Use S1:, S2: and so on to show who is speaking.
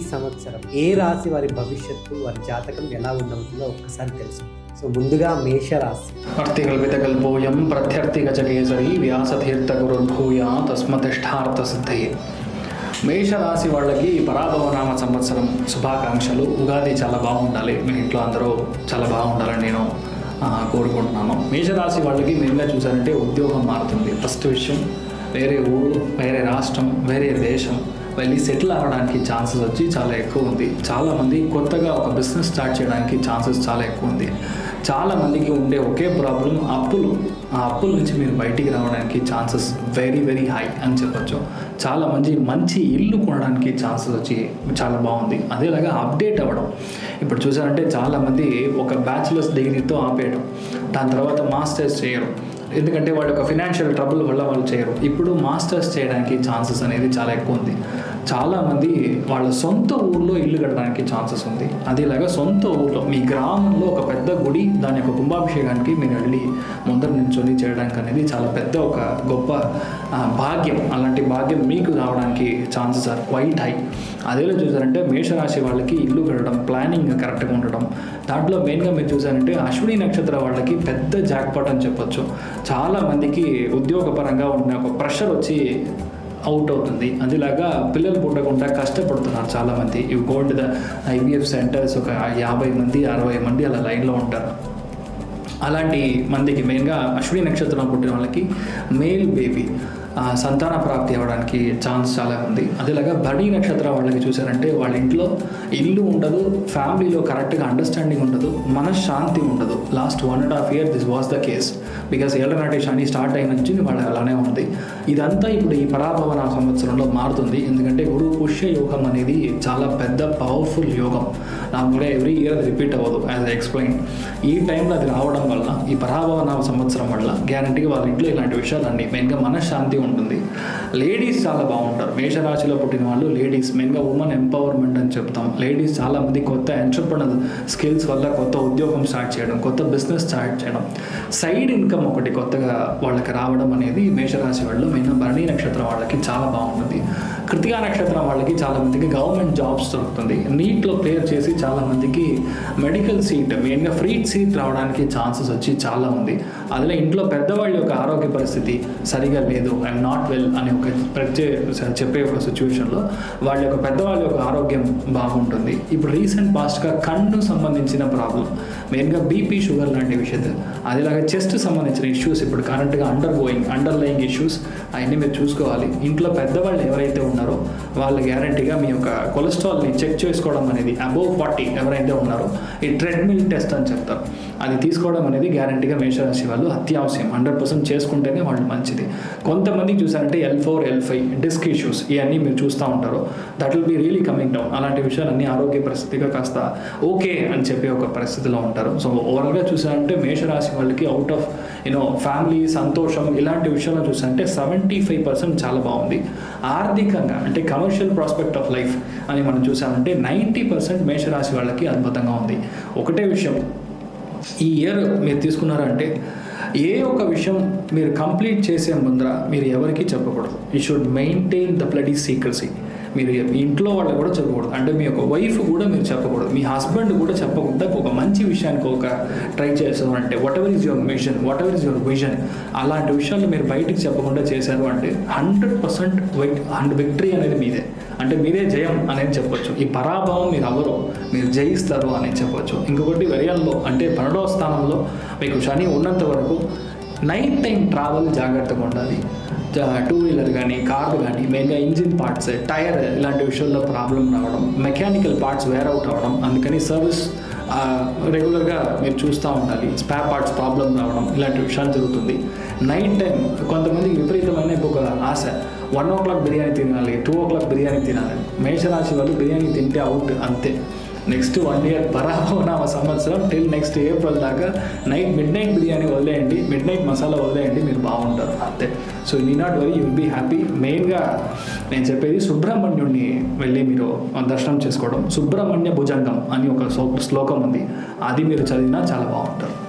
S1: సంవత్సరం ఏ రాశి వారి భవిష్యత్తు వారి జాతకం ఎలా ఉండవుతుందో ఒక్కసారి తెలుసు. సో ముందుగా మేషరాశి.
S2: అర్థికల్పితకల్పోయం ప్రత్యర్థిగజకేసరి వ్యాసతీర్థగురుర్భూయా తస్మతిష్టార్థ సిద్ధయే. మేషరాశి వాళ్ళకి పరాభవనామ సంవత్సరం శుభాకాంక్షలు. ఉగాది చాలా బాగుండాలి. మీ ఇంట్లో అందరూ చాలా బాగుండాలని నేను కోరుకుంటున్నాను. మేషరాశి వాళ్ళకి మెయిన్గా చూసారంటే ఉద్యోగం మారుతుంది. ఫస్ట్ విషయం వేరే ఊరు వేరే రాష్ట్రం వేరే దేశం. వెళ్ళి సెటిల్ అవ్వడానికి ఛాన్సెస్ వచ్చి చాలా ఎక్కువ ఉంది. చాలామంది కొత్తగా ఒక బిజినెస్ స్టార్ట్ చేయడానికి ఛాన్సెస్ చాలా ఎక్కువ ఉంది. చాలా మందికి ఉండే ఒకే ప్రాబ్లం అప్పులు. ఆ అప్పుల నుంచి మీరు బయటికి రావడానికి ఛాన్సెస్ వెరీ వెరీ హై అని చెప్పొచ్చు. చాలా మంది మంచి ఇల్లు కొనడానికి ఛాన్సెస్ వచ్చి చాలా బాగుంది. అదేలాగా అప్డేట్ అవ్వడం. ఇప్పుడు చూసారంటే చాలామంది ఒక బ్యాచిలర్స్ డిగ్రీతో ఆపేయడం. దాని తర్వాత మాస్టర్స్ చేయడం. ఎందుకంటే వాళ్ళ యొక్క ఫినాన్షియల్ ట్రబుల్ వల్ల వాళ్ళు చేయరు. ఇప్పుడు మాస్టర్స్ చేయడానికి ఛాన్సెస్ అనేది చాలా ఎక్కువ ఉంది. చాలామంది వాళ్ళ సొంత ఊర్లో ఇల్లు కట్టడానికి ఛాన్సెస్ ఉంది. అదేలాగా సొంత ఊర్లో మీ గ్రామంలో ఒక పెద్ద గుడి దాని యొక్క కుంభాభిషేకానికి మీరు వెళ్ళి ముందర నుంచొని చేయడానికి అనేది చాలా పెద్ద ఒక గొప్ప భాగ్యం. అలాంటి భాగ్యం మీకు రావడానికి ఛాన్సెస్ ఆర్ క్వైట్ హై. అదేలా చూసారంటే మేషరాశి వాళ్ళకి ఇల్లు కట్టడం ప్లానింగ్ కరెక్ట్గా ఉండడం దాంట్లో మెయిన్గా మీరు చూసారంటే అశ్విని నక్షత్ర వాళ్ళకి పెద్ద జాక్పాట్ అని చెప్పొచ్చు. చాలామందికి ఉద్యోగపరంగా ఉన్న ఒక ప్రెషర్ వచ్చి అవుట్ అవుతుంది. అదిలాగా పిల్లలు పుట్టకుండా కష్టపడుతున్నారు చాలామంది. ఇవి గోల్డ్ ద ఐవీఎఫ్ సెంటర్స్ ఒక యాభై మంది అరవై మంది అలా లైన్లో ఉంటారు. అలాంటి మందికి మెయిన్గా అశ్విని నక్షత్రం పుట్టిన వాళ్ళకి మేల్ బేబీ. సంతాన ప్రాప్తి అవ్వడానికి ఛాన్స్ చాలా ఉంది. అదేలాగా బడి నక్షత్రం వాళ్ళకి చూసారంటే వాళ్ళ ఇంట్లో ఇల్లు ఉండదు ఫ్యామిలీలో కరెక్ట్గా అండర్స్టాండింగ్ ఉండదు మనశ్శాంతి ఉండదు. Last one and half year this was the case because ఏళ్ళనాటి శని స్టార్ట్ అయిన నుంచి వాళ్ళ అలానే ఉంది. ఇదంతా ఇప్పుడు ఈ పరాభవన సంవత్సరంలో మారుతుంది. ఎందుకంటే గురు పుష్య యోగం అనేది చాలా పెద్ద పవర్ఫుల్ యోగం. నాకు కూడా ఎవ్రీ ఇయర్ అది రిపీట్ అవ్వదు యాజ్ ఎక్స్ప్లెయిన్ ఈ టైంలో అది రావడం వల్ల ఈ పరాభవన సంవత్సరం వల్ల గ్యారంటీగా వాళ్ళ ఇంట్లో ఇలాంటి విషయాలన్నీ మెయిన్గా మనశ్శాంతి ఉంటుంది. లేడీస్ చాలా బాగుంటారు. మేషరాశిలో పుట్టిన వాళ్ళు లేడీస్ మెయిన్గా ఉమెన్ ఎంపవర్మెంట్ అని చెప్తాం. లేడీస్ చాలా మంది కొత్త ఎంటర్ప్రినర్ స్కిల్స్ వల్ల కొత్త ఉద్యోగం స్టార్ట్ చేయడం కొత్త బిజినెస్ స్టార్ట్ చేయడం. సైడ్ ఇన్కమ్ ఒకటి కొత్తగా వాళ్ళకి రావడం అనేది మేషరాశి వాళ్ళు మెయిన్ భరణి నక్షత్రం వాళ్ళకి చాలా బాగుంటుంది. కృతికా నక్షత్రం వాళ్ళకి చాలా మందికి గవర్నమెంట్ జాబ్స్ దొరుకుతుంది. నీట్లో క్లియర్ చేసి చాలా మందికి మెడికల్ సీట్ మెయిన్గా ఫ్రీ సీట్ రావడానికి ఛాన్సెస్ వచ్చి చాలా ఉంది. అదిలో ఇంట్లో పెద్దవాళ్ళ యొక్క ఆరోగ్య పరిస్థితి సరిగా లేదు. ఐఎమ్ నాట్ వెల్ అనే ఒక ప్రత్యేక చెప్పే ఒక సిచ్యువేషన్లో వాళ్ళ యొక్క పెద్దవాళ్ళ యొక్క ఆరోగ్యం బాగుంటుంది. ఇప్పుడు రీసెంట్ పాస్ట్గా కన్ను సంబంధించిన ప్రాబ్లం మెయిన్గా బీపీ షుగర్ లాంటి విషయాలు అదేలాగా చెస్ట్ సంబంధించిన ఇష్యూస్ ఇప్పుడు కరెంట్గా undergoing underlying issues అవన్నీ మీరు చూసుకోవాలి. ఇంట్లో పెద్దవాళ్ళు ఎవరైతే ఉన్నారో వాళ్ళు గ్యారంటీగా మీ యొక్క కొలెస్ట్రాల్ని చెక్ చేసుకోవడం అనేది అబోవ్ ఫార్టీ ఎవరైతే ఉన్నారో ఈ ట్రెడ్మిల్ టెస్ట్ అని చెప్తారు. అది తీసుకోవడం అనేది గ్యారంటీగా మేషరాశి వాళ్ళు అత్యవసరం. హండ్రెడ్ పర్సెంట్ చేసుకుంటేనే వాళ్ళు మంచిది. కొంతమంది చూసారంటే L four L five disc issues ఇవన్నీ మీరు చూస్తూ ఉంటారు. That will be really coming down అలాంటి విషయాలన్నీ ఆరోగ్య పరిస్థితిగా కాస్త ఓకే అని చెప్పే ఒక పరిస్థితిలో ఉంటారు. సో ఓవరాల్గా చూసారంటే మేషరాశి వాళ్ళకి అవుట్ ఆఫ్ యూనో ఫ్యామిలీ సంతోషం ఇలాంటి విషయాల్లో చూసారంటే సెవెంటీ ఫైవ్ పర్సెంట్ చాలా బాగుంది. ఆర్థికంగా అంటే కమర్షియల్ ప్రాస్పెక్ట్ ఆఫ్ లైఫ్ అని మనం చూసామంటే నైంటీ పర్సెంట్ మేషరాశి వాళ్ళకి అద్భుతంగా ఉంది. ఒకటే విషయం ఈ ఇయర్ మీరు తీసుకున్నారంటే ఏ ఒక విషయం మీరు కంప్లీట్ చేసే ముందర మీరు ఎవరికీ చెప్పకూడదు. You should maintain the bloody secrecy మీరు మీ ఇంట్లో వాళ్ళకి కూడా చెప్పకూడదు. అంటే మీ యొక్క వైఫ్ కూడా మీరు చెప్పకూడదు. మీ హస్బెండ్ కూడా చెప్పకుండా ఒక మంచి విషయానికి ఒక ట్రై చేస్తామంటే whatever is your mission whatever is your vision అలాంటి విషయాలు మీరు బయటికి చెప్పకుండా చేశారు అంటే హండ్రెడ్ పర్సెంట్ అండ్ విక్టరీ అనేది మీదే. అంటే మీరే జయం అనేది చెప్పొచ్చు. ఈ పరాభవం మీరు అవ్వరు. మీరు జయిస్తారు అని చెప్పొచ్చు. ఇంకొకటి వెరియల్లో అంటే పన్నెండవ స్థానంలో మీకు శని ఉన్నంత వరకు నైట్ టైం ట్రావెల్ జాగ్రత్తగా ఉండాలి. టూ వీలర్ కానీ కార్ కానీ మెయిన్గా ఇంజిన్ పార్ట్స్ టైర్ ఇలాంటి విషయాల్లో ప్రాబ్లం రావడం మెకానికల్ పార్ట్స్ వేర్ అవుట్ అవ్వడం అందుకని సర్వీస్ రెగ్యులర్గా మీరు చూస్తూ ఉండాలి. స్పేర్ పార్ట్స్ ప్రాబ్లం రావడం ఇలాంటి విషయాలు జరుగుతుంది. నైట్ టైం కొంతమందికి విపరీతమైన ఒక ఆశ. వన్ ఓ క్లాక్ బిర్యానీ తినాలి టూ ఓ క్లాక్ బిర్యానీ తినాలి. మేషరాశి వాళ్ళు బిర్యానీ తింటే అవుట్ అంతే. నెక్స్ట్ వన్ ఇయర్ పరాభవనామ సంవత్సరం టిల్ నెక్స్ట్ ఏప్రిల్ దాకా నైట్ మిడ్ నైట్ బిర్యానీ వదిలేయండి. మిడ్ నైట్ మసాలా వదిలేయండి మీరు బాగుంటారు. అంతే. So need not worry you'll be happy మెయిన్గా నేను చెప్పేది సుబ్రహ్మణ్యుడిని వెళ్ళి మీరు దర్శనం చేసుకోవడం. సుబ్రహ్మణ్య భుజంగం అని ఒక శ్లోకం ఉంది. అది మీరు చదివినా చాలా బాగుంటారు